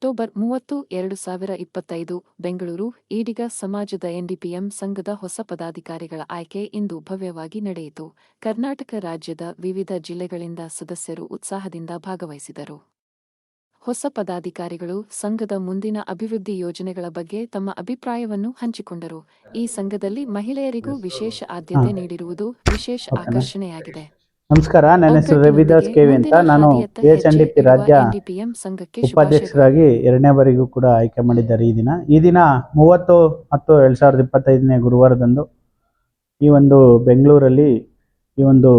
October ಮೂವತ್ತು ಎರಡು ಸಾವಿರ ಇಪ್ಪತ್ತೈದು ಬೆಂಗಳೂರು ಈಡಿಗ ಸಮಾಜದ ಎನ್ಡಿಪಿಎಂ ಸಂಘದ ಹೊಸ ಪದಾಧಿಕಾರಿಗಳ ಆಯ್ಕೆ ಇಂದು ಭವ್ಯವಾಗಿ ನಡೆಯಿತು. ಕರ್ನಾಟಕ ರಾಜ್ಯದ ವಿವಿಧ ಜಿಲ್ಲೆಗಳಿಂದ ಸದಸ್ಯರು ಉತ್ಸಾಹದಿಂದ ಭಾಗವಹಿಸಿದರು. ಹೊಸ ಪದಾಧಿಕಾರಿಗಳು ಸಂಘದ ಮುಂದಿನ ಅಭಿವೃದ್ಧಿ ಯೋಜನೆಗಳ ಬಗ್ಗೆ ತಮ್ಮ ಅಭಿಪ್ರಾಯವನ್ನು ಹಂಚಿಕೊಂಡರು. ಈ ಸಂಘದಲ್ಲಿ ಮಹಿಳೆಯರಿಗೂ ವಿಶೇಷ ಆದ್ಯತೆ ನೀಡಿರುವುದು ವಿಶೇಷ ಆಕರ್ಷಣೆಯಾಗಿದೆ. ನಮಸ್ಕಾರ ನನ್ನ ಹೆಸರು ರವಿದಾಸ್ ಕೆವಿ ಅಂತ ನಾನು ಎಚ್ ಎನ್ ಡಿ ಪಿ ರಾಜ್ಯ ಉಪಾಧ್ಯಕ್ಷರಾಗಿ ಎರಡನೇ ಬಾರಿಗೂ ಕೂಡ ಆಯ್ಕೆ ಮಾಡಿದ್ದಾರೆ ಈ ದಿನ. ಈ ದಿನ ಮೂವತ್ತು ಮತ್ತು ಎರಡು ಸಾವಿರದ ಇಪ್ಪತ್ತೈದನೇ ಗುರುವಾರದಂದು ಈ ಒಂದು ಬೆಂಗಳೂರಲ್ಲಿ ಈ ಒಂದು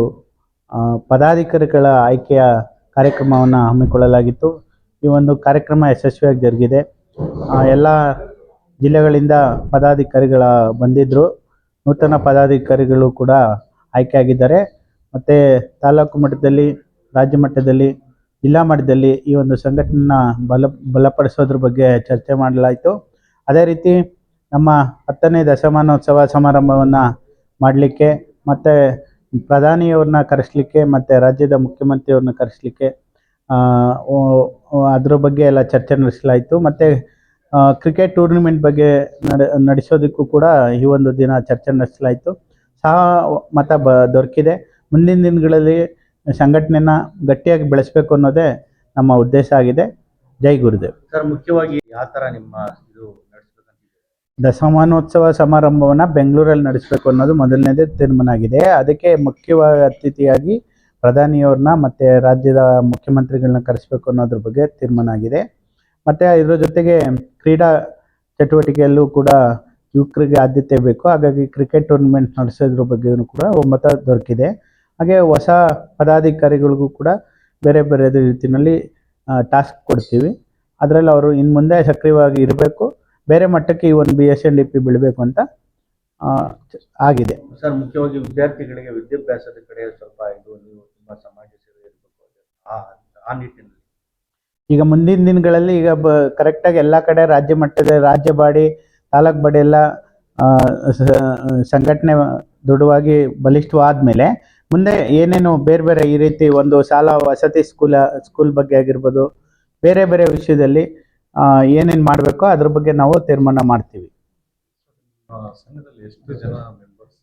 ಪದಾಧಿಕಾರಿಗಳ ಆಯ್ಕೆಯ ಕಾರ್ಯಕ್ರಮವನ್ನು ಹಮ್ಮಿಕೊಳ್ಳಲಾಗಿತ್ತು. ಈ ಒಂದು ಕಾರ್ಯಕ್ರಮ ಯಶಸ್ವಿಯಾಗಿ ಜರುಗಿದೆ. ಎಲ್ಲ ಜಿಲ್ಲೆಗಳಿಂದ ಪದಾಧಿಕಾರಿಗಳ ಬಂದಿದ್ದರು ನೂತನ ಪದಾಧಿಕಾರಿಗಳು ಕೂಡ ಆಯ್ಕೆಯಾಗಿದ್ದಾರೆ ಮತ್ತು ತಾಲೂಕು ಮಟ್ಟದಲ್ಲಿ, ರಾಜ್ಯ ಮಟ್ಟದಲ್ಲಿ, ಜಿಲ್ಲಾ ಮಟ್ಟದಲ್ಲಿ ಈ ಒಂದು ಸಂಘಟನೆನ ಬಲ, ಬಲಪಡಿಸೋದ್ರ ಬಗ್ಗೆ ಚರ್ಚೆ ಮಾಡಲಾಯಿತು. ಅದೇ ರೀತಿ ನಮ್ಮ ಹತ್ತನೇ ದಶಮಾನೋತ್ಸವ ಸಮಾರಂಭವನ್ನು ಮಾಡಲಿಕ್ಕೆ ಮತ್ತು ಪ್ರಧಾನಿಯವ್ರನ್ನ ಕರೆಸಲಿಕ್ಕೆ ಮತ್ತು ರಾಜ್ಯದ ಮುಖ್ಯಮಂತ್ರಿಯವ್ರನ್ನ ಕರೆಸಲಿಕ್ಕೆ ಅದ್ರ ಬಗ್ಗೆ ಎಲ್ಲ ಚರ್ಚೆ ನಡೆಸಲಾಯಿತು. ಮತ್ತು ಕ್ರಿಕೆಟ್ ಟೂರ್ನಿಮೆಂಟ್ ಬಗ್ಗೆ ನಡೆ, ನಡೆಸೋದಕ್ಕೂ ಕೂಡ ಈ ಒಂದು ದಿನ ಚರ್ಚೆ ನಡೆಸಲಾಯಿತು. ಸಹ ಮತ ಬ, ದೊರಕಿದೆ. ಮುಂದಿನ ದಿನಗಳಲ್ಲಿ ಸಂಘಟನೆನ ಗಟ್ಟಿಯಾಗಿ ಬೆಳೆಸಬೇಕು ಅನ್ನೋದೇ ನಮ್ಮ ಉದ್ದೇಶ ಆಗಿದೆ. ಜೈ ಗುರುದೇವ್. ಸರ್ ಮುಖ್ಯವಾಗಿ ಯಾವ ಥರ ನಿಮ್ಮ ಇದು ದಶಮಾನೋತ್ಸವ ಸಮಾರಂಭವನ್ನು ಬೆಂಗಳೂರಲ್ಲಿ ನಡೆಸಬೇಕು ಅನ್ನೋದು ಮೊದಲನೇದೇ ತೀರ್ಮಾನ ಆಗಿದೆ. ಅದಕ್ಕೆ ಮುಖ್ಯವಾಗಿ ಅತಿಥಿಯಾಗಿ ಪ್ರಧಾನಿಯವ್ರನ್ನ ಮತ್ತು ರಾಜ್ಯದ ಮುಖ್ಯಮಂತ್ರಿಗಳನ್ನ ಕರೆಸಬೇಕು ಅನ್ನೋದ್ರ ಬಗ್ಗೆ ತೀರ್ಮಾನ ಆಗಿದೆ. ಮತ್ತು ಇದ್ರ ಜೊತೆಗೆ ಕ್ರೀಡಾ ಚಟುವಟಿಕೆಯಲ್ಲೂ ಕೂಡ ಯುವಕರಿಗೆ ಆದ್ಯತೆ ಬೇಕು. ಹಾಗಾಗಿ ಕ್ರಿಕೆಟ್ ಟೂರ್ನಮೆಂಟ್ ನಡೆಸೋದ್ರ ಬಗ್ಗೆಯೂ ಕೂಡ ಒಮ್ಮತ ದೊರಕಿದೆ. ಹಾಗೆ ಹೊಸ ಪದಾಧಿಕಾರಿಗಳಿಗೂ ಕೂಡ ಬೇರೆ ಬೇರೆ ರೀತಿಯಲ್ಲಿ ಟಾಸ್ಕ್ ಕೊಡ್ತೀವಿ. ಅದರಲ್ಲಿ ಅವರು ಇನ್ನು ಮುಂದೆ ಸಕ್ರಿಯವಾಗಿ ಇರಬೇಕು. ಬೇರೆ ಮಟ್ಟಕ್ಕೆ ಈ ಒಂದು B S N D P ಬೀಳಬೇಕು ಅಂತ ಆಗಿದೆ. ಸರ್ ಮುಖ್ಯವಾಗಿ ವಿದ್ಯಾರ್ಥಿಗಳಿಗೆ ವಿದ್ಯಾಭ್ಯಾಸದ ಕಡೆ ಸ್ವಲ್ಪ ಇದು ನೀವು ತುಂಬ ಸಮಾಜ ಸೇವೆ ಇರಬೇಕು. ಆ ನಿಟ್ಟಿನಲ್ಲಿ. ಈಗ ಮುಂದಿನ ದಿನಗಳಲ್ಲಿ ಈಗ ಬ ಕರೆಕ್ಟಾಗಿ ಎಲ್ಲ ಕಡೆ ರಾಜ್ಯ ಮಟ್ಟದ ರಾಜ್ಯ ಬಾಡಿ ತಾಲೂಕು ಬಾಡಿ ಎಲ್ಲ ಸಂಘಟನೆ ದೃಢವಾಗಿ ಬಲಿಷ್ಠವಾದ್ಮೇಲೆ ಮುಂದೆ ಏನೇನು ಬೇರೆ ಬೇರೆ ಈ ರೀತಿ ಒಂದು ಶಾಲಾ ವಸತಿ ಸ್ಕೂಲ ಸ್ಕೂಲ್ ಬಗ್ಗೆ ಆಗಿರ್ಬೋದು ಬೇರೆ ಬೇರೆ ವಿಷಯದಲ್ಲಿ ಏನೇನು ಮಾಡಬೇಕೋ ಅದ್ರ ಬಗ್ಗೆ ನಾವು ತೀರ್ಮಾನ ಮಾಡ್ತೀವಿ. ಸಂಘದಲ್ಲಿ ಎಷ್ಟು ಜನ ಮೆಂಬರ್ಸ್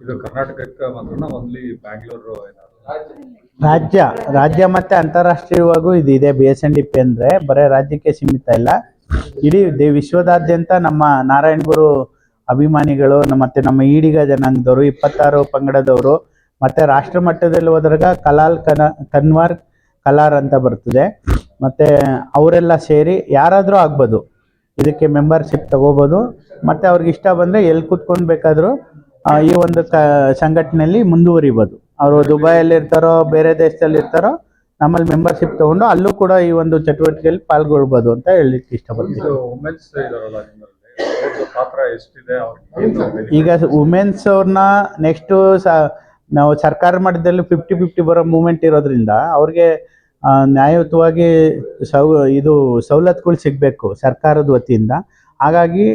ಇದು ಕರ್ನಾಟಕಕ್ಕೆ ಮಾತ್ರ ಓನ್ಲಿ ಬ್ಯಾಂಗ್ಳೂರು ಏನಾದ್ರು? ರಾಜ್ಯ ರಾಜ್ಯ ಮತ್ತೆ ಅಂತಾರಾಷ್ಟ್ರೀಯವಾಗೂ ಇದು ಇದೆ B S N D P ಅಂದ್ರೆ ಬರೀ ರಾಜ್ಯಕ್ಕೆ ಸೀಮಿತ ಇಲ್ಲ. ಇಡೀ ದೇ- ವಿಶ್ವದಾದ್ಯಂತ ನಮ್ಮ ನಾರಾಯಣ ಗುರು ಅಭಿಮಾನಿಗಳು, ಮತ್ತೆ ನಮ್ಮ ಈಡಿಗ ಜನಾಂಗದವರು, ಇಪ್ಪತ್ತಾರು ಪಂಗಡದವರು, ಮತ್ತೆ ರಾಷ್ಟ್ರ ಮಟ್ಟದಲ್ಲಿ ಹೋದಾಗ ಕಲಾಲ್ ಕನ, ಕನ್ವಾರ್ ಕಲಾರ್ ಅಂತ ಬರ್ತದೆ. ಮತ್ತೆ ಅವರೆಲ್ಲ ಸೇರಿ ಯಾರಾದರೂ ಆಗ್ಬೋದು. ಇದಕ್ಕೆ ಮೆಂಬರ್ಶಿಪ್ ತಗೋಬೋದು. ಮತ್ತೆ ಅವ್ರಿಗೆ ಇಷ್ಟ ಬಂದರೆ ಎಲ್ಲಿ ಕೂತ್ಕೊಂಡು ಬೇಕಾದರೂ ಈ ಒಂದು ಕ, ಸಂಘಟನೆಯಲ್ಲಿ ಮುಂದುವರಿಬೋದು. ಅವರು ದುಬೈಯಲ್ಲಿ ಇರ್ತಾರೋ, ಬೇರೆ ದೇಶದಲ್ಲಿ ಇರ್ತಾರೋ, ನಮ್ಮಲ್ಲಿ ಮೆಂಬರ್ಶಿಪ್ ತಗೊಂಡು ಅಲ್ಲೂ ಕೂಡ ಈ ಒಂದು ಚಟುವಟಿಕೆಯಲ್ಲಿ ಪಾಲ್ಗೊಳ್ಬೋದು ಅಂತ ಹೇಳಲಿಕ್ಕೆ ಇಷ್ಟಪಡ್ತೀನಿ. ಪಾತ್ರ ಎಷ್ಟಿದೆ? ಈಗ ವುಮೆನ್ಸ್ ಅವ್ರನ್ನ ನೆಕ್ಸ್ಟ್ ನಾವು ಸರ್ಕಾರ ಮಟ್ಟದಲ್ಲಿ ಫಿಫ್ಟಿ ಫಿಫ್ಟಿ ಬರೋ ಮೂಮೆಂಟ್ ಇರೋದ್ರಿಂದ ಅವ್ರಿಗೆ ನ್ಯಾಯಯುತವಾಗಿ ಸೌ ಇದು ಸವಲತ್ತುಗಳು ಸಿಗಬೇಕು ಸರ್ಕಾರದ ವತಿಯಿಂದ. ಹಾಗಾಗಿ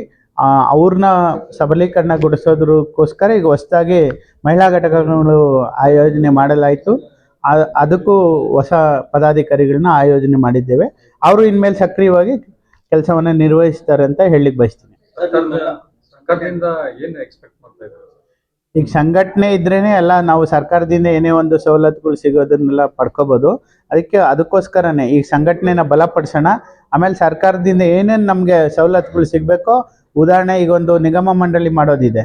ಅವ್ರನ್ನ ಸಬಲೀಕರಣಗೊಳಿಸೋದ್ರಕ್ಕೋಸ್ಕರ ಈಗ ಹೊಸದಾಗಿ ಮಹಿಳಾ ಘಟಕಗಳು ಆಯೋಜನೆ ಮಾಡಲಾಯಿತು. ಅದಕ್ಕೂ ಹೊಸ ಪದಾಧಿಕಾರಿಗಳನ್ನ ಆಯೋಜನೆ ಮಾಡಿದ್ದೇವೆ. ಅವರು ಇನ್ಮೇಲೆ ಸಕ್ರಿಯವಾಗಿ ಕೆಲಸವನ್ನು ನಿರ್ವಹಿಸ್ತಾರೆ ಅಂತ ಹೇಳಲಿಕ್ಕೆ ಬಯಸ್ತೀನಿ. ಸರ್ಕಾರದಿಂದ ಈಗ ಸಂಘಟನೆ ಇದ್ರೇನೆ ಎಲ್ಲ ನಾವು ಸರ್ಕಾರದಿಂದ ಏನೇ ಒಂದು ಸವಲತ್ತುಗಳು ಸಿಗೋದನ್ನೆಲ್ಲ ಪಡ್ಕೋಬಹುದು ಅದಕ್ಕೆ ಅದಕ್ಕೋಸ್ಕರನೇ ಈ ಸಂಘಟನೆನ ಬಲಪಡಿಸೋಣ. ಆಮೇಲೆ ಸರ್ಕಾರದಿಂದ ಏನೇನು ನಮಗೆ ಸವಲತ್ತುಗಳು ಸಿಗಬೇಕೋ, ಉದಾಹರಣೆ ಈಗ ಒಂದು ನಿಗಮ ಮಂಡಳಿ ಮಾಡೋದಿದೆ.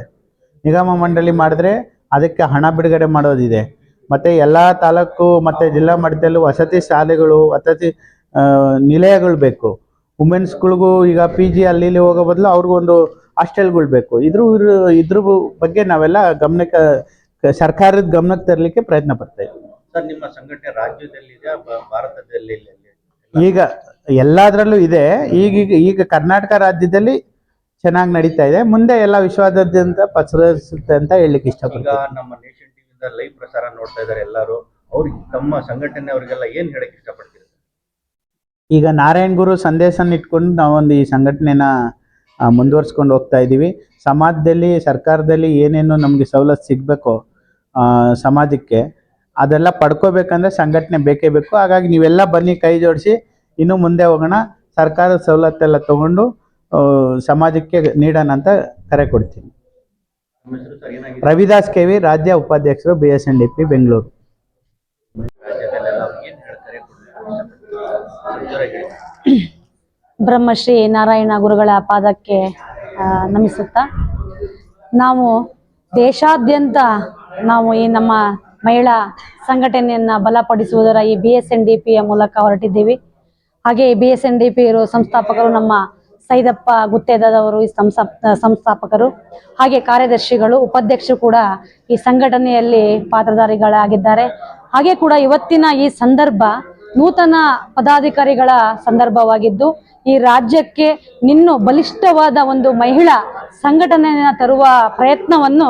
ನಿಗಮ ಮಂಡಳಿ ಮಾಡಿದ್ರೆ ಅದಕ್ಕೆ ಹಣ ಬಿಡುಗಡೆ ಮಾಡೋದಿದೆ. ಮತ್ತೆ ಎಲ್ಲ ತಾಲೂಕು ಮತ್ತು ಜಿಲ್ಲಾ ಮಟ್ಟದಲ್ಲೂ ವಸತಿ ಶಾಲೆಗಳು, ವಸತಿ ನಿಲಯಗಳು ಬೇಕು. ವುಮೆನ್ಸ್ಗಳಿಗೂ ಈಗ ಪಿ ಜಿ ಅಲ್ಲಿ ಇಲ್ಲಿ ಹೋಗೋ ಬದಲು ಅವ್ರಿಗೊಂದು ಹಾಸ್ಟೆಲ್ಗಳು ಬೇಕು. ಇದ್ರ ಇದ್ರ ಬಗ್ಗೆ ನಾವೆಲ್ಲ ಗಮನಕ್ಕೆ ಸರ್ಕಾರದ ಗಮನಕ್ಕೆ ತರಲಿಕ್ಕೆ ಪ್ರಯತ್ನ ಪಡ್ತಾ ಇದ್ದೀವಿ ಸರ್ ನಿಮ್ಮ ಸಂಘಟನೆ ರಾಜ್ಯದಲ್ಲಿದೆ ಭಾರತದಲ್ಲಿ ಈಗ ಎಲ್ಲದರಲ್ಲೂ ಇದೆ. ಈಗೀಗ ಈಗ ಕರ್ನಾಟಕ ರಾಜ್ಯದಲ್ಲಿ ಚೆನ್ನಾಗಿ ನಡೀತಾ ಇದೆ. ಮುಂದೆ ಎಲ್ಲ ವಿಶ್ವಾದ್ಯಂತ ಪಸರಿಸುತ್ತೆ ಅಂತ ಹೇಳಲಿಕ್ಕೆ ಇಷ್ಟ ಇಷ್ಟಪಡ್ತೀನಿ ನಮ್ಮ ನೇಷನ್ ಟಿವಿಯಿಂದ ಲೈವ್ ಪ್ರಸಾರ ನೋಡ್ತಾ ಇದ್ದಾರೆ ಎಲ್ಲರೂ. ಅವ್ರಿಗೆ ತಮ್ಮ ಸಂಘಟನೆ ಅವರಿಗೆಲ್ಲ ಏನ್ ಹೇಳಕ್ಕೆ ಇಷ್ಟಪಡ್ತೀರಿ? ಈಗ ನಾರಾಯಣ ಗುರು ಸಂದೇಶನ ಇಟ್ಕೊಂಡು ನಾವೊಂದು ಈ ಸಂಘಟನೆನ ಮುಂದುವರ್ಸ್ಕೊಂಡು ಹೋಗ್ತಾ ಇದ್ದೀವಿ ಸಮಾಜದಲ್ಲಿ ಸರ್ಕಾರದಲ್ಲಿ ಏನೇನು ನಮಗೆ ಸವಲತ್ತು ಸಿಗಬೇಕು ಸಮಾಜಕ್ಕೆ ಅದೆಲ್ಲ ಪಡ್ಕೋಬೇಕಂದ್ರೆ ಸಂಘಟನೆ ಬೇಕೇ ಬೇಕು. ಹಾಗಾಗಿ ನೀವೆಲ್ಲ ಬನ್ನಿ ಕೈ ಜೋಡಿಸಿ ಇನ್ನು ಮುಂದೆ ಹೋಗೋಣ. ಸರ್ಕಾರದ ಸವಲತ್ತೆಲ್ಲ ತಗೊಂಡು ಸಮಾಜಕ್ಕೆ ನೀಡೋಣ ಅಂತ ಕರೆ ಕೊಡ್ತೀನಿ. ರವಿದಾಸ್ ಕೆವಿ ರಾಜ್ಯ ಉಪಾಧ್ಯಕ್ಷರು B S N D P Bengaluru ರಾಜ್ಯದಲ್ಲೆಲ್ಲ ಏನ್ ಹೇಳ್ತಾರೆ ಜೋರಾಗಿ ಹೇಳಿ. ಬ್ರಹ್ಮಶ್ರೀ ನಾರಾಯಣ ಗುರುಗಳ ಪಾದಕ್ಕೆ ನಮಿಸುತ್ತಾ, ನಾವು ದೇಶಾದ್ಯಂತ ನಾವು ಈ ನಮ್ಮ ಮಹಿಳಾ ಸಂಘಟನೆಯನ್ನ ಬಲಪಡಿಸುವುದರ ಈ ಬಿ ಎಸ್ ಎನ್ ಡಿ ಪಿಯ ಮೂಲಕ ಹೊರಟಿದ್ದೀವಿ. ಹಾಗೆ B S N D P ಸಂಸ್ಥಾಪಕರು ನಮ್ಮ ಸೈದಪ್ಪ ಗುತ್ತೇದವರು ಈ ಸಂಸ್ಥಾ, ಸಂಸ್ಥಾಪಕರು, ಹಾಗೆ ಕಾರ್ಯದರ್ಶಿಗಳು, ಉಪಾಧ್ಯಕ್ಷರು ಕೂಡ ಈ ಸಂಘಟನೆಯಲ್ಲಿ ಪಾತ್ರಧಾರಿಗಳಾಗಿದ್ದಾರೆ. ಹಾಗೆ ಕೂಡ ಇವತ್ತಿನ ಈ ಸಂದರ್ಭ ನೂತನ ಪದಾಧಿಕಾರಿಗಳ ಸಂದರ್ಭವಾಗಿದ್ದು, ಈ ರಾಜ್ಯಕ್ಕೆ ನಿನ್ನೂ ಬಲಿಷ್ಠವಾದ ಒಂದು ಮಹಿಳಾ ಸಂಘಟನೆಯನ್ನ ತರುವ ಪ್ರಯತ್ನವನ್ನು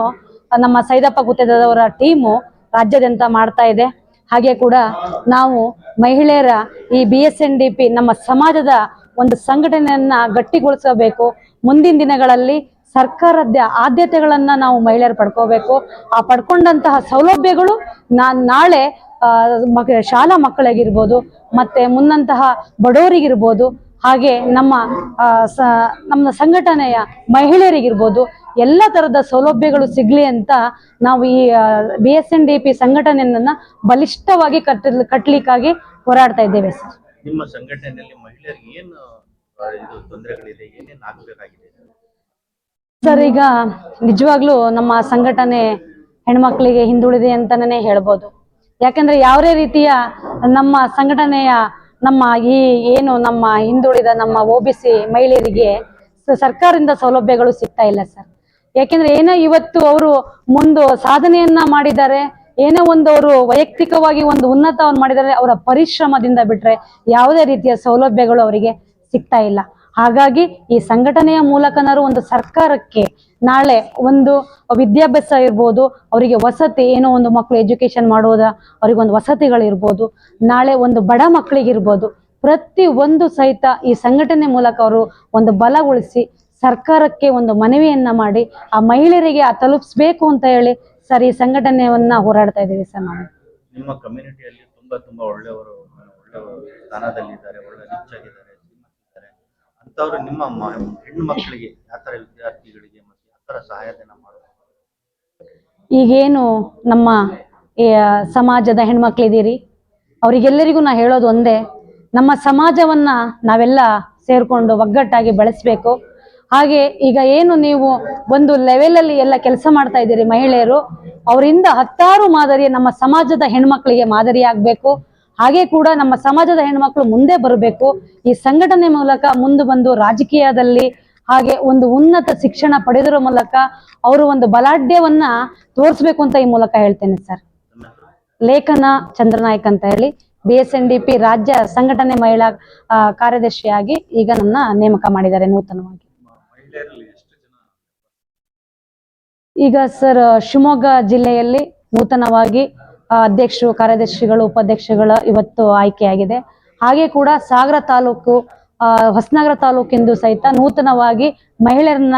ನಮ್ಮ ಸೈದಪ್ಪ ಗುತ್ತೇದಾರವರ ಟೀಮು ರಾಜ್ಯಾದ್ಯಂತ ಮಾಡ್ತಾ ಇದೆ. ಹಾಗೆ ಕೂಡ ನಾವು ಮಹಿಳೆಯರ ಈ B S N D P ನಮ್ಮ ಸಮಾಜದ ಒಂದು ಸಂಘಟನೆಯನ್ನ ಗಟ್ಟಿಗೊಳಿಸಬೇಕು. ಮುಂದಿನ ದಿನಗಳಲ್ಲಿ ಸರ್ಕಾರದ ಆದ್ಯತೆಗಳನ್ನ ನಾವು ಮಹಿಳೆಯರು ಪಡ್ಕೋಬೇಕು. ಆ ಪಡ್ಕೊಂಡಂತಹ ಸೌಲಭ್ಯಗಳು ನಾನ್ ನಾಳೆ ಮಕ್ ಶಾಲಾ ಮಕ್ಕಳಿಗಿರ್ಬೋದು, ಮತ್ತೆ ಮುಂದಂತಹ ಬಡವರಿಗಿರ್ಬೋದು, ಹಾಗೆ ನಮ್ಮ ನಮ್ಮ ಸಂಘಟನೆಯ ಮಹಿಳೆಯರಿಗಿರ್ಬೋದು, ಎಲ್ಲ ತರದ ಸೌಲಭ್ಯಗಳು ಸಿಗ್ಲಿ ಅಂತ ನಾವು ಈ B S N D P ಸಂಘಟನೆಯನ್ನ ಬಲಿಷ್ಠವಾಗಿ ಕಟ್ಟ ಕಟ್ಟಲಿಕ್ಕಾಗಿ ಹೋರಾಡ್ತಾ ಇದ್ದೇವೆ ಸರ್. ನಿಮ್ಮ ಸಂಘಟನೆಯಲ್ಲಿ ಮಹಿಳೆಯರಿಗೆ ಏನು ತೊಂದರೆಗಳಿದೆ, ಏನೇನು ಆಗಬೇಕಾಗಿದೆ? ಸರ್, ಈಗ ನಿಜವಾಗ್ಲೂ ನಮ್ಮ ಸಂಘಟನೆ ಹೆಣ್ಮಕ್ಳಿಗೆ ಹಿಂದುಳಿದೆ ಅಂತಾನೆ ಹೇಳ್ಬೋದು. ಯಾಕಂದ್ರೆ ಯಾವುದೇ ರೀತಿಯ ನಮ್ಮ ಸಂಘಟನೆಯ ನಮ್ಮ ಈ ಏನು ನಮ್ಮ ಹಿಂದುಳಿದ ನಮ್ಮ ಸಿ ಮಹಿಳೆಯರಿಗೆ ಸರ್ಕಾರದಿಂದ ಸೌಲಭ್ಯಗಳು ಸಿಗ್ತಾ ಇಲ್ಲ ಸರ್. ಯಾಕೆಂದ್ರೆ ಏನೋ ಇವತ್ತು ಅವರು ಮುಂದೆ ಸಾಧನೆಯನ್ನ ಮಾಡಿದ್ದಾರೆ, ಏನೋ ಒಂದು ಅವರು ವೈಯಕ್ತಿಕವಾಗಿ ಒಂದು ಉನ್ನತವನ್ನು ಮಾಡಿದರೆ ಅವರ ಪರಿಶ್ರಮದಿಂದ ಬಿಟ್ರೆ ಯಾವುದೇ ರೀತಿಯ ಸೌಲಭ್ಯಗಳು ಅವರಿಗೆ ಸಿಗ್ತಾ ಇಲ್ಲ. ಹಾಗಾಗಿ ಈ ಸಂಘಟನೆಯ ಮೂಲಕನಾರು ಒಂದು ಸರ್ಕಾರಕ್ಕೆ ನಾಳೆ ಒಂದು ವಿದ್ಯಾಭ್ಯಾಸ ಇರ್ಬೋದು, ಅವರಿಗೆ ವಸತಿ, ಏನೋ ಒಂದು ಮಕ್ಕಳು ಎಜುಕೇಶನ್ ಮಾಡೋದ, ಅವ್ರಿಗೆ ಒಂದು ವಸತಿಗಳಿರ್ಬೋದು ನಾಳೆ ಒಂದು ಬಡ ಮಕ್ಕಳಿಗಿರ್ಬೋದು ಪ್ರತಿ ಒಂದು ಸಹಿತ ಈ ಸಂಘಟನೆ ಮೂಲಕ ಅವರು ಒಂದು ಬಲಗೊಳಿಸಿ ಸರ್ಕಾರಕ್ಕೆ ಒಂದು ಮನವಿಯನ್ನ ಮಾಡಿ ಆ ಮಹಿಳೆಯರಿಗೆ ಆ ತಲುಪಿಸ್ಬೇಕು ಅಂತ ಹೇಳಿ ಸರ್ ಈ ಸಂಘಟನೆಯನ್ನ ಹೋರಾಡ್ತಾ ಇದ್ದೀವಿ ಸರ್ ನಾವು. ನಿಮ್ಮ ಕಮ್ಯುನಿಟಿಯಲ್ಲಿ ತುಂಬಾ ತುಂಬಾ ಒಳ್ಳೆಯವರು ಒಳ್ಳೆ ಸ್ಥಾನದಲ್ಲಿದ್ದಾರೆ, ಒಳ್ಳೆ ಅಂತವ್ರು ನಿಮ್ಮ ಹೆಣ್ಣು ಮಕ್ಕಳಿಗೆ ಯಾವ ಥರ ವಿದ್ಯಾರ್ಥಿಗಳಿಗೆ ಮತ್ತೆ ಯಾವ ಥರ ಸಹಾಯಧನ ಈಗೇನು ನಮ್ಮ ಸಮಾಜದ ಹೆಣ್ಮಕ್ಳಿದ್ದೀರಿ ಅವರಿಗೆಲ್ಲರಿಗೂ ನಾ ಹೇಳೋದು ಒಂದೇ, ನಮ್ಮ ಸಮಾಜವನ್ನ ನಾವೆಲ್ಲ ಸೇರ್ಕೊಂಡು ಒಗ್ಗಟ್ಟಾಗಿ ಬೆಳೆಸ್ಬೇಕು. ಹಾಗೆ ಈಗ ಏನು ನೀವು ಒಂದು ಲೆವೆಲಲ್ಲಿ ಎಲ್ಲ ಕೆಲಸ ಮಾಡ್ತಾ ಇದ್ದೀರಿ ಮಹಿಳೆಯರು, ಅವರಿಂದ ಹತ್ತಾರು ಮಾದರಿಯ ನಮ್ಮ ಸಮಾಜದ ಹೆಣ್ಮಕ್ಳಿಗೆ ಮಾದರಿ ಆಗ್ಬೇಕು ಹಾಗೆ ಕೂಡ ನಮ್ಮ ಸಮಾಜದ ಹೆಣ್ಮಕ್ಳು ಮುಂದೆ ಬರಬೇಕು. ಈ ಸಂಘಟನೆ ಮೂಲಕ ಮುಂದೆ ಬಂದು ರಾಜಕೀಯದಲ್ಲಿ ಹಾಗೆ ಒಂದು ಉನ್ನತ ಶಿಕ್ಷಣ ಪಡೆದಿರೋ ಮೂಲಕ ಅವರು ಒಂದು ಬಲಾಢ್ಯವನ್ನ ತೋರಿಸ್ಬೇಕು ಅಂತ ಈ ಮೂಲಕ ಹೇಳ್ತೇನೆ ಸರ್. ಲೇಖನ ಚಂದ್ರನಾಯ್ಕ ಅಂತ ಹೇಳಿ B S N D P ರಾಜ್ಯ ಸಂಘಟನೆ ಮಹಿಳಾ ಕಾರ್ಯದರ್ಶಿಯಾಗಿ ಈಗ ನನ್ನ ನೇಮಕ ಮಾಡಿದ್ದಾರೆ ನೂತನವಾಗಿ. ಈಗ ಸರ್, ಶಿವಮೊಗ್ಗ ಜಿಲ್ಲೆಯಲ್ಲಿ ನೂತನವಾಗಿ ಅಧ್ಯಕ್ಷರು ಕಾರ್ಯದರ್ಶಿಗಳು ಉಪಾಧ್ಯಕ್ಷಗಳ ಇವತ್ತು ಆಯ್ಕೆಯಾಗಿದೆ. ಹಾಗೆ ಕೂಡ ಸಾಗರ ತಾಲೂಕು ಹೊಸನಗರ ತಾಲೂಕೆಂದು ಸಹಿತ ನೂತನವಾಗಿ ಮಹಿಳೆಯರನ್ನ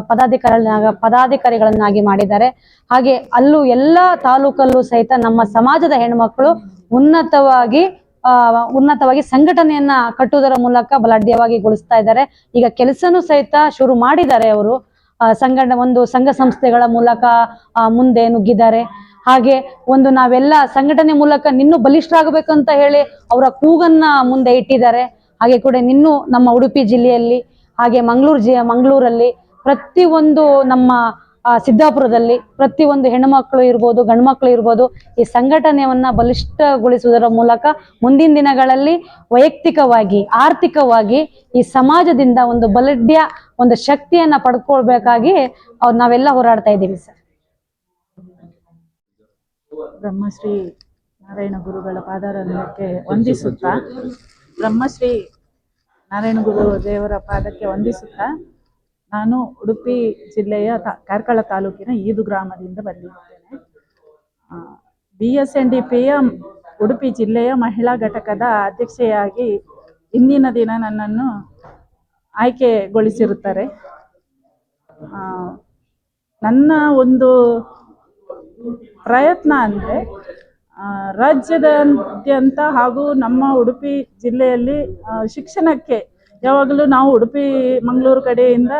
ಪದಾಧಿಕಾರಿಗಳನ್ನಾಗ ಪದಾಧಿಕಾರಿಗಳನ್ನ ಪದಾಧಿಕಾರಿಗಳನ್ನಾಗಿ ಮಾಡಿದ್ದಾರೆ. ಹಾಗೆ ಅಲ್ಲೂ ಎಲ್ಲ ತಾಲೂಕಲ್ಲೂ ಸಹಿತ ನಮ್ಮ ಸಮಾಜದ ಹೆಣ್ಮಕ್ಳು ಉನ್ನತವಾಗಿ ಉನ್ನತವಾಗಿ ಸಂಘಟನೆಯನ್ನ ಕಟ್ಟುವುದರ ಮೂಲಕ ಬಲಾಢ್ಯವಾಗಿ ಗೊಳಿಸ್ತಾ ಇದ್ದಾರೆ. ಈಗ ಕೆಲಸನೂ ಸಹಿತ ಶುರು ಮಾಡಿದ್ದಾರೆ ಅವರು. ಆ, ಸಂಘಟ ಒಂದು ಸಂಘ ಸಂಸ್ಥೆಗಳ ಮೂಲಕ ಮುಂದೆ ನುಗ್ಗಿದ್ದಾರೆ. ಹಾಗೆ ಒಂದು ನಾವೆಲ್ಲ ಸಂಘಟನೆ ಮೂಲಕ ನಿನ್ನೂ ಅಂತ ಹೇಳಿ ಅವರ ಕೂಗನ್ನ ಮುಂದೆ ಇಟ್ಟಿದ್ದಾರೆ. ಹಾಗೆ ಕೂಡ ನಿನ್ನೂ ನಮ್ಮ ಉಡುಪಿ ಜಿಲ್ಲೆಯಲ್ಲಿ, ಹಾಗೆ ಮಂಗಳೂರು ಜಿ, ಮಂಗಳೂರಲ್ಲಿ ಪ್ರತಿಯೊಂದು ನಮ್ಮ ಸಿದ್ದಾಪುರದಲ್ಲಿ ಪ್ರತಿಯೊಂದು ಹೆಣ್ಮಕ್ಳು ಇರ್ಬೋದು, ಗಂಡ್ಮಕ್ಳು ಇರ್ಬೋದು ಈ ಸಂಘಟನೆಯನ್ನ ಬಲಿಷ್ಠಗೊಳಿಸುವುದರ ಮೂಲಕ ಮುಂದಿನ ದಿನಗಳಲ್ಲಿ ವೈಯಕ್ತಿಕವಾಗಿ, ಆರ್ಥಿಕವಾಗಿ ಈ ಸಮಾಜದಿಂದ ಒಂದು ಬಲಢ್ಯ ಒಂದು ಶಕ್ತಿಯನ್ನ ಪಡ್ಕೊಳ್ಬೇಕಾಗಿ ನಾವೆಲ್ಲ ಹೋರಾಡ್ತಾ ಇದ್ದೀವಿ ಸರ್. ಬ್ರಹ್ಮಶ್ರೀ ನಾರಾಯಣ ಗುರುಗಳ ಪಾದಾರಂಗಕ್ಕೆ ವಂದಿಸುತ್ತಾ, ಬ್ರಹ್ಮಶ್ರೀ ನಾರಾಯಣ ಗುರು ದೇವರ ಪಾದಕ್ಕೆ ವಂದಿಸುತ್ತಾ, ನಾನು ಉಡುಪಿ ಜಿಲ್ಲೆಯ ಕಾರ್ಕಳ ತಾಲೂಕಿನ ಈದು ಗ್ರಾಮದಿಂದ ಬಂದಿದ್ದೇನೆ. ಬಿ ಎಸ್ ಎನ್ ಡಿ ಪಿಯ ಉಡುಪಿ ಜಿಲ್ಲೆಯ ಮಹಿಳಾ ಘಟಕದ ಅಧ್ಯಕ್ಷೆಯಾಗಿ ಇಂದಿನ ದಿನ ನನ್ನನ್ನು ಆಯ್ಕೆಗೊಳಿಸಿರುತ್ತಾರೆ. ನನ್ನ ಒಂದು ಪ್ರಯತ್ನ ಅಂದರೆ ರಾಜ್ಯದಾದ್ಯಂತ ಹಾಗೂ ನಮ್ಮ ಉಡುಪಿ ಜಿಲ್ಲೆಯಲ್ಲಿ ಶಿಕ್ಷಣಕ್ಕೆ ಯಾವಾಗಲೂ ನಾವು ಉಡುಪಿ, ಮಂಗಳೂರು ಕಡೆಯಿಂದ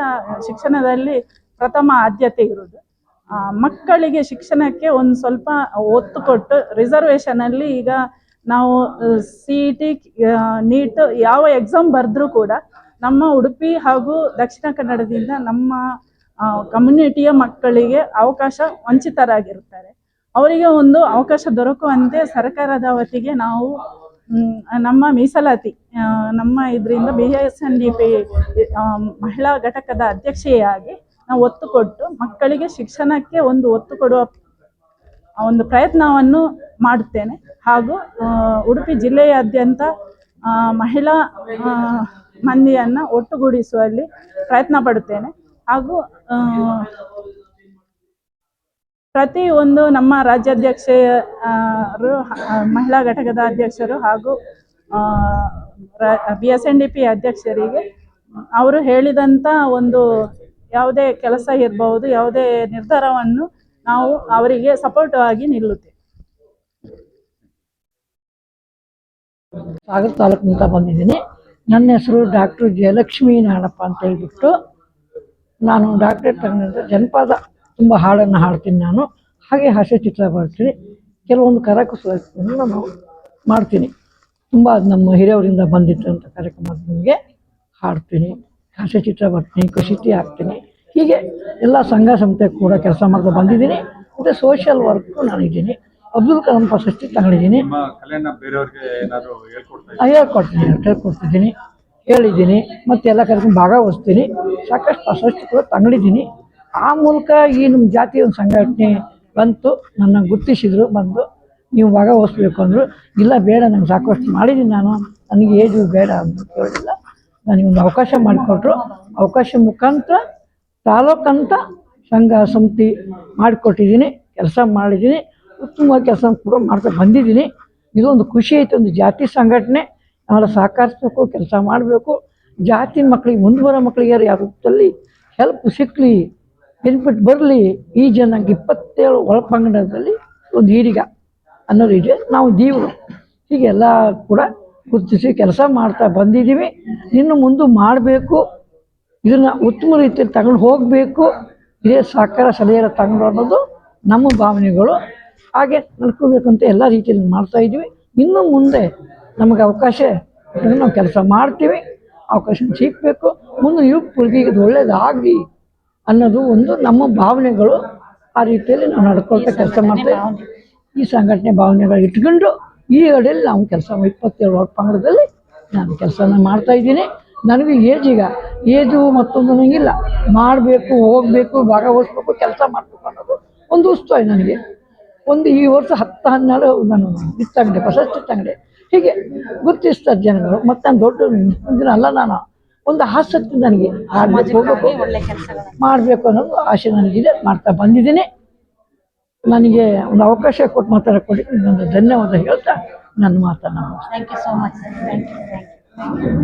ಶಿಕ್ಷಣದಲ್ಲಿ ಪ್ರಥಮ ಆದ್ಯತೆ ಇರೋದು ಮಕ್ಕಳಿಗೆ ಶಿಕ್ಷಣಕ್ಕೆ ಒಂದು ಸ್ವಲ್ಪ ಒತ್ತು ಕೊಟ್ಟು ರಿಸರ್ವೇಷನಲ್ಲಿ ಈಗ ನಾವು ಸಿ ಇ ಟಿ ನೀಟ್ ಯಾವ ಎಕ್ಸಾಮ್ ಬರೆದ್ರೂ ಕೂಡ ನಮ್ಮ ಉಡುಪಿ ಹಾಗೂ ದಕ್ಷಿಣ ಕನ್ನಡದಿಂದ ನಮ್ಮ ಕಮ್ಯುನಿಟಿಯ ಮಕ್ಕಳಿಗೆ ಅವಕಾಶ ವಂಚಿತರಾಗಿರ್ತಾರೆ ಅವರಿಗೆ ಒಂದು ಅವಕಾಶ ದೊರಕುವಂತೆ ಸರ್ಕಾರದ ವತಿಗೆ ನಾವು ನಮ್ಮ ಮೀಸಲಾತಿ ನಮ್ಮ ಇದರಿಂದ B S N D P ಮಹಿಳಾ ಘಟಕದ ಅಧ್ಯಕ್ಷೆಯಾಗಿ ನಾವು ಒತ್ತು ಕೊಟ್ಟು ಮಕ್ಕಳಿಗೆ ಶಿಕ್ಷಣಕ್ಕೆ ಒಂದು ಒತ್ತು ಕೊಡುವ ಒಂದು ಪ್ರಯತ್ನವನ್ನು ಮಾಡುತ್ತೇನೆ. ಹಾಗೂ ಉಡುಪಿ ಜಿಲ್ಲೆಯಾದ್ಯಂತ ಮಹಿಳಾ ಮಂದಿಯನ್ನು ಒಟ್ಟುಗೂಡಿಸುವಲ್ಲಿ ಪ್ರಯತ್ನ ಪಡುತ್ತೇನೆ. ಹಾಗೂ ಪ್ರತಿ ಒಂದು ನಮ್ಮ ರಾಜ್ಯಾಧ್ಯಕ್ಷರು ಮಹಿಳಾ ಘಟಕದ ಅಧ್ಯಕ್ಷರು ಹಾಗೂ B S N D P ಅಧ್ಯಕ್ಷರಿಗೆ ಅವರು ಹೇಳಿದಂಥ ಒಂದು ಯಾವುದೇ ಕೆಲಸ ಇರಬಹುದು, ಯಾವುದೇ ನಿರ್ಧಾರವನ್ನು ನಾವು ಅವರಿಗೆ ಸಪೋರ್ಟ್ ಆಗಿ ನಿಲ್ಲುತ್ತೇವೆ. ಸಾಗರ ತಾಲೂಕಿನಿಂದ ಬಂದಿದ್ದೀನಿ. ನನ್ನ ಹೆಸರು ಡಾಕ್ಟರ್ ಜಯಲಕ್ಷ್ಮೀ ನಾಡಪ್ಪ ಅಂತ ಹೇಳ್ಬಿಟ್ಟು ನಾನು ಡಾಕ್ಟರ್ ತಗೊಂಡಿದ್ದೆ ಜನಪದ ತುಂಬ ಹಾಡನ್ನು ಹಾಡ್ತೀನಿ ನಾನು. ಹಾಗೆ ಹಾಸ್ಯ ಚಿತ್ರ ಬರ್ತೀನಿ ಕೆಲವೊಂದು ಕರಕುಶಲತೆಯನ್ನು ನಾನು ಮಾಡ್ತೀನಿ. ತುಂಬ ಅದು ನಮ್ಮ ಹಿರಿಯವರಿಂದ ಅಂತ ಕಾರ್ಯಕ್ರಮ ನಿಮಗೆ ಹಾಡ್ತೀನಿ. ಹಾಸ್ಯ ಚಿತ್ರ ಬರ್ತೀನಿ ಕಸಿಟಿ ಹಾಕ್ತೀನಿ. ಹೀಗೆ ಎಲ್ಲ ಸಂಘ ಸಂಸ್ಥೆ ಕೂಡ ಕೆಲಸ ಮಾಡ್ತಾ ಬಂದಿದ್ದೀನಿ. ಮತ್ತು ಸೋಷಿಯಲ್ ವರ್ಕು ನಾನಿದ್ದೀನಿ ಅಬ್ದುಲ್ ಕಲಾಂ ಪ್ರಶಸ್ತಿ ತಗೊಂಡಿದ್ದೀನಿ? ಹೇಳ್ಕೊಡ್ತೀನಿ ಹೇಳ್ಕೊಡ್ತಿದ್ದೀನಿ. ಹೇಳಿದ್ದೀನಿ. ಮತ್ತು ಎಲ್ಲ ಕಾರ್ಯಕ್ರಮ ಭಾಗವಹಿಸ್ತೀನಿ. ಸಾಕಷ್ಟು ಪ್ರಶಸ್ತಿ ಕೂಡ ತಗೊಂಡಿದ್ದೀನಿ. ಆ ಮೂಲಕ ಈ ನಮ್ಮ ಜಾತಿ ಒಂದು ಸಂಘಟನೆ ಬಂತು, ನನ್ನ ಗುರ್ತಿಸಿದ್ರು, ಬಂದು ನೀವು ಭಾಗವಹಿಸ್ಬೇಕು ಅಂದರು. ಇಲ್ಲ, ಬೇಡ, ನಂಗೆ ಸಾಕಷ್ಟು ಮಾಡಿದ್ದೀನಿ ನಾನು. ನನಗೆ ಏಜು ಬೇಡ ಅಂತ ಕೇಳಿಲ್ಲ. ನನಗೆ ಒಂದು ಅವಕಾಶ ಮಾಡಿಕೊಟ್ರು. ಅವಕಾಶ ಮುಖಾಂತರ ತಾಲೂಕಂತ ಸಂಘ ಸಮಿತಿ ಮಾಡಿಕೊಟ್ಟಿದ್ದೀನಿ ಕೆಲಸ ಮಾಡಿದ್ದೀನಿ ಉತ್ತಮವಾಗಿ ಕೆಲಸ ಕೂಡ ಮಾಡ್ತಾ ಬಂದಿದ್ದೀನಿ ಇದೊಂದು ಖುಷಿ ಐತೆ, ಒಂದು ಜಾತಿ ಸಂಘಟನೆ. ನಾವೆಲ್ಲ ಸಹಕರಿಸ್ಬೇಕು, ಕೆಲಸ ಮಾಡಬೇಕು. ಜಾತಿ ಮಕ್ಕಳಿಗೆ ಮುಂದೆ ಬರೋ ಮಕ್ಕಳಿಗೆ ಯಾರು ಯಾವ ರೂಪದಲ್ಲಿ ಹೆಲ್ಪ್ ಸಿಕ್ಕಲಿ ಬೆನಿಫಿಟ್ ಬರಲಿ, ಈ ಜನಾಂಗ ಇಪ್ಪತ್ತೇಳು ಒಳಪಂಗಡದಲ್ಲಿ ಒಂದು ಈಡಿಗ ಅನ್ನೋದು ಇದೆ. ನಾವು ದೇವರು. ಹೀಗೆಲ್ಲ ಕೂಡ ಗುರುತಿಸಿ ಕೆಲಸ ಮಾಡ್ತಾ ಬಂದಿದ್ದೀವಿ. ಇನ್ನು ಮುಂದೆ ಮಾಡಬೇಕು. ಇದನ್ನು ಉತ್ತಮ ರೀತಿಯಲ್ಲಿ ತಗೊಂಡು ಹೋಗಬೇಕು. ಇದೇ ಸಹಕಾರ ಸಲಹೆಯ ತಗೊಂಡು ಅನ್ನೋದು ನಮ್ಮ ಭಾವನೆಗಳು. ಹಾಗೆ ನಡ್ಕೋಬೇಕು ಅಂತ ಎಲ್ಲ ರೀತಿಯಲ್ಲಿ ಮಾಡ್ತಾ ಇದ್ದೀವಿ. ಇನ್ನು ಮುಂದೆ ನಮಗೆ ಅವಕಾಶ ನಾವು ಕೆಲಸ ಮಾಡ್ತೀವಿ. ಅವಕಾಶ ಸಿಗಬೇಕು. ಮುಂದೆ ಯುವ ಪೀಳಿಗೆಗೆ ಒಳ್ಳೇದಾಗಲಿ. ಅನ್ನೋದು ಒಂದು ನಮ್ಮ ಭಾವನೆಗಳು ಆ ರೀತಿಯಲ್ಲಿ ನಾವು ನಡ್ಕೊಳ್ತಾ ಕೆಲಸ ಮಾಡ್ತೇವೆ. ಈ ಸಂಘಟನೆ ಭಾವನೆಗಳು ಇಟ್ಕೊಂಡು ಈ ಅಡಿಯಲ್ಲಿ ನಾವು ಕೆಲಸ ಇಪ್ಪತ್ತೇಳು ವರ್ಷ ಪಂಗಡದಲ್ಲಿ ನಾನು ಕೆಲಸನ ಮಾಡ್ತಾ ಇದ್ದೀನಿ. ನನಗೆ ಏಜ್ ಈಗ ಏಜು ಮತ್ತೊಂದು ನನಗಿಲ್ಲ ಮಾಡಬೇಕು ಹೋಗಬೇಕು ಭಾಗವಹಿಸ್ಬೇಕು ಕೆಲಸ ಮಾಡಬೇಕು ಅನ್ನೋದು ಒಂದು ಉತ್ಸಾಹ ನನಗೆ. ಒಂದು ಈ ವರ್ಷ ಹತ್ತು ಹನ್ನೆರಡು ನಾನು ಇತ್ತಂಗಡೆ ಪ್ರಶಸ್ತಿ ತಂಗಡೆ ಹೀಗೆ ಗುರುತಿಸ್ತಾರೆ ಜನಗಳು ಮತ್ತು ನಾನು ದೊಡ್ಡ ದಿನ ಅಲ್ಲ ನಾನು. ಒಂದು ಆಸಕ್ತಿ ನನಗೆ. ಹೋಗಬೇಕು. ಮಾಡಬೇಕು ಅನ್ನೋದು ಆಸೆ ನನಗಿದೆ. ಮಾಡ್ತಾ ಬಂದಿದ್ದೀನಿ. ನನಗೆ ಒಂದು ಅವಕಾಶ ಕೊಟ್ಟು ಕೊಡಿ. ಇನ್ನೊಂದು ಧನ್ಯವಾದ ಹೇಳ್ತಾ ನನ್ನ ಮಾತನ್ನು thank you so much thank you thank you